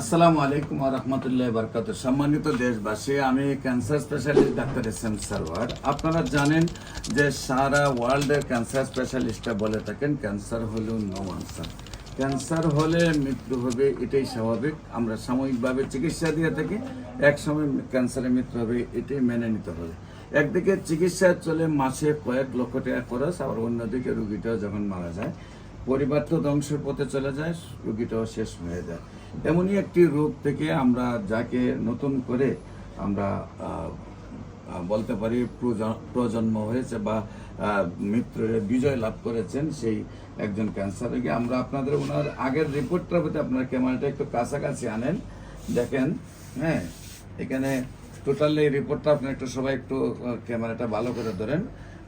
আসসালামু আলাইকুম রহমতুল্লাহ বরকাত সম্মানিত দেশবাসী, আমি cancer specialist doctor S M Sarwar. আপনারা জানেন যে সারা ওয়ার্ল্ডের ক্যান্সার স্পেশালিস্টরা বলে থাকেন ক্যান্সার হলেও নো আনসার ক্যান্সার হলে মৃত্যু হবে, এটাই স্বাভাবিক। আমরা সাময়িকভাবে চিকিৎসা দিয়ে থাকি এক সময় ক্যান্সারে মৃত্যু হবে, এটাই মেনে নিতে হবে। একদিকে চিকিৎসা চলে মাসে কয়েক লক্ষ টাকা খরচ, আবার অন্যদিকে রুগীটাও যখন মারা যায় পরিবার তো ধ্বংসের পথে চলে যায়, রোগীটাও শেষ হয়ে যায়। এমনই একটি রোগ থেকে আমরা যাকে নতুন করে আমরা বলতে পারি প্রজন্ম হয়েছে বা মিত্র বিজয় লাভ করেছেন সেই একজন ক্যান্সার রোগী। আমরা আপনাদের ওনার আগের রিপোর্টটার প্রতি আপনার ক্যামেরাটা একটু কাছাকাছি আনেন, দেখেন হ্যাঁ। এখানে টোটাল এই রিপোর্টটা আপনি একটু সবাই একটু ক্যামেরাটা ভালো করে ধরেন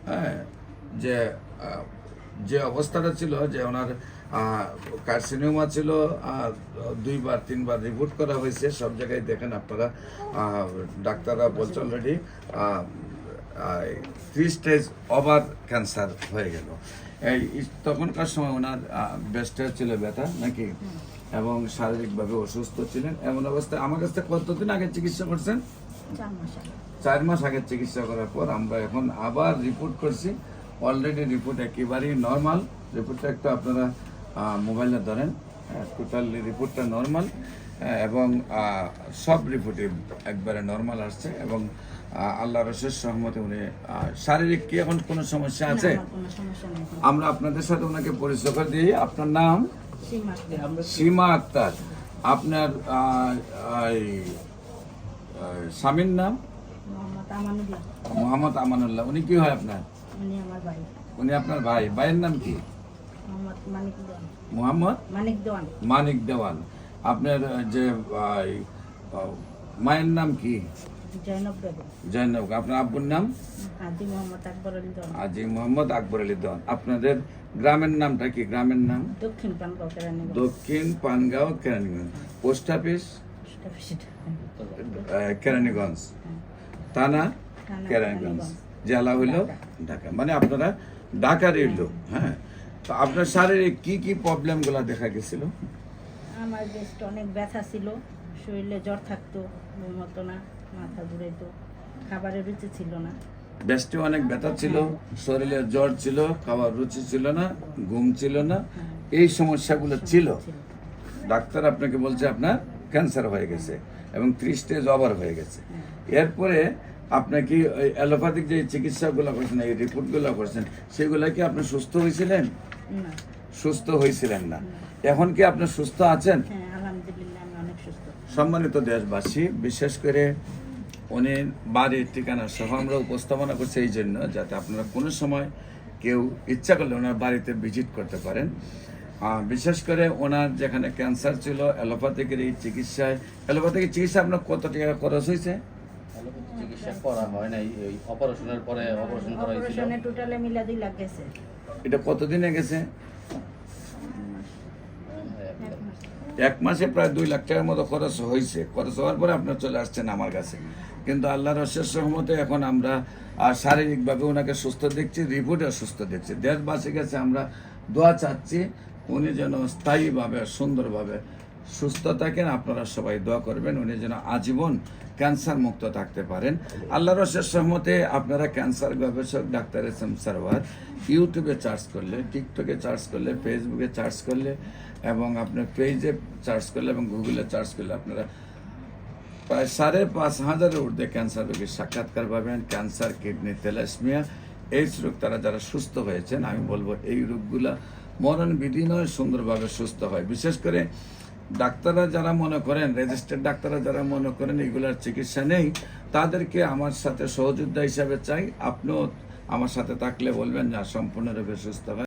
হ্যাঁ। যে যে অবস্থাটা ছিল যে ওনার কার্সিনোমা ছিল দুইবার তিনবার রিপোর্ট করা হয়েছে সব জায়গায় দেখেন আপনারা ডাক্তাররা বলছে already three stage over cancer হয়ে গেল। এই তখনকার সময় ওনার বেস্টে ছিল ব্যথা নাকি? এবং শারীরিকভাবে অসুস্থ ছিলেন এমন অবস্থায় আমার কাছে কতদিন আগে চিকিৎসা করছেন? চার মাস আগে। চিকিৎসা করার পর আমরা এখন আবার রিপোর্ট করছি অলরেডি রিপোর্ট একেবারেই নর্মাল রিপোর্টটা একটু আপনারা মোবাইলে ধরেন। টোটালি রিপোর্টটা নর্মাল এবং সব রিপোর্টে একবারে নর্মাল আসছে এবং আল্লাহ রসের সহমতে উনি শারীরিক কি এখন কোনো সমস্যা আছে? আমার আপনাদের সাথে ওনাকে পরিচয় করে দিই। আপনার নাম? সীমা আক্তার। আপনার স্বামীর নাম? মোহাম্মদ আমানুল্লাহ। উনি কি হয় আপনার? উনি আমার ভাই। উনি আপনার ভাই। ভাইয়ের নাম কি? মোহাম্মদ মানিক দেওয়ান। মোহাম্মদ? মানিক দেওয়ান। আপনার যে ভাই, মায়ের নাম কি? বেগম। আপনার আব্বুর নাম? আজি মোহাম্মদ আকবর আলী দেওয়ান। আপনাদের গ্রামের নামটা কি? গ্রামের নাম? দক্ষিণ পানগাঁও কেরানি দক্ষিণ পানগাঁও কেরানীগঞ্জ। Post office? কেরানীগঞ্জ। থানা? কেরানীগঞ্জ। জেলা হইল ঢাকা। মানে আপনারা ঢাকারই লোক হ্যাঁ? তো আপনার শারীরিক কি কি প্রবলেমগুলা দেখা গেছিল? আমার বেশ অনেক ব্যথা ছিল শরীরে জ্বর থাকতো ঘুম হতো না মাথা ঘুরাইতো খাবারের রুচি ছিল না। বেশটি অনেক ব্যথা ছিল শরীরে জ্বর ছিল খাওয়ার রুচি ছিল না ঘুম ছিল না এই সমস্যাগুলো ছিল। ডাক্তার আপনাকে বলছে আপনার ক্যান্সার হয়ে গেছে এবং ত্রিশ স্টেজ ওভার হয়ে গেছে। এরপরে আপনি কি ওই অ্যালোপ্যাথিক যে চিকিৎসাগুলো করছেন এই রিপোর্টগুলো করছেন সেগুলো কি আপনি সুস্থ হয়েছিলেন? না। সুস্থ হয়েছিলেন না। এখন কি আপনি সুস্থ আছেন? হ্যাঁ সম্মানিত দেশবাসী বিশেষ করে উনি বাড়ির ঠিকানা সহ আমরা উপস্থাপনা করছি এই জন্য যাতে আপনারা কোনো সময় কেউ ইচ্ছা করলে ওনার বাড়িতে ভিজিট করতে পারেন। বিশেষ করে ওনার যেখানে ক্যান্সার ছিল অ্যালোপ্যাথিকের এই চিকিৎসায় অ্যালোপ্যাথিকের চিকিৎসা আপনার কত টাকা খরচ হয়েছে? চিকিৎসা করা হয় নাই এই অপারেশনের পরে অপারেশন করা হয়েছিল। অপারেশনে টোটালে মিলা দুই লাখ গেছে এটা কতদিনে গেছে এক মাসে প্রায় দুই লাখ টাকার মতো খরচ হয়েছে। খরচ হওয়ার পরে আপনার চলে আসছেন আমার কাছে। কিন্তু আল্লাহর অশেষ সহমতে এখন আমরা আর শারীরিকভাবে ওনাকে সুস্থ দেখছি রিপোর্টে সুস্থ দেখছি। দেশবাসীর কাছে আমরা দোয়া চাচ্ছি উনি যেন স্থায়ীভাবে সুন্দরভাবে সুস্থ থাকেন। আপনারা সবাই দোয়া করবেন উনি যেন আজীবন ক্যান্সার মুক্ত থাকতে পারেন। আল্লাহর অশেষ সহমতে আপনারা ক্যান্সার গবেষক ডাক্তার এস এম সারওয়ার ইউটিউবে চার্জ করলে, টিকটকে চার্জ করলে, ফেসবুকে চার্জ করলে এবং আপনার পেজে চার্জ করলে এবং গুগলে চার্জ করলে আপনারা প্রায় সাড়ে পাঁচ হাজারের ঊর্ধ্বে ক্যান্সার রোগীর সাক্ষাৎকার পাবেন। ক্যান্সার, কিডনি তেলাসমিয়া এইডস রোগ তারা যারা সুস্থ হয়েছেন, আমি বলব এই রোগগুলা মরণ বিধি নয়, সুন্দরভাবে সুস্থ হয়। বিশেষ করে ডাক্তাররা যারা মনে করেন রেজিস্টার্ড ডাক্তাররা যারা মনে করেন এগুলার চিকিৎসা নেই, তাদেরকে আমার সাথে সহযোদ্ধা হিসাবে চাই। আপনিও আমার সাথে থাকলে বলবেন যা সম্পূর্ণরূপে সুস্থ হয়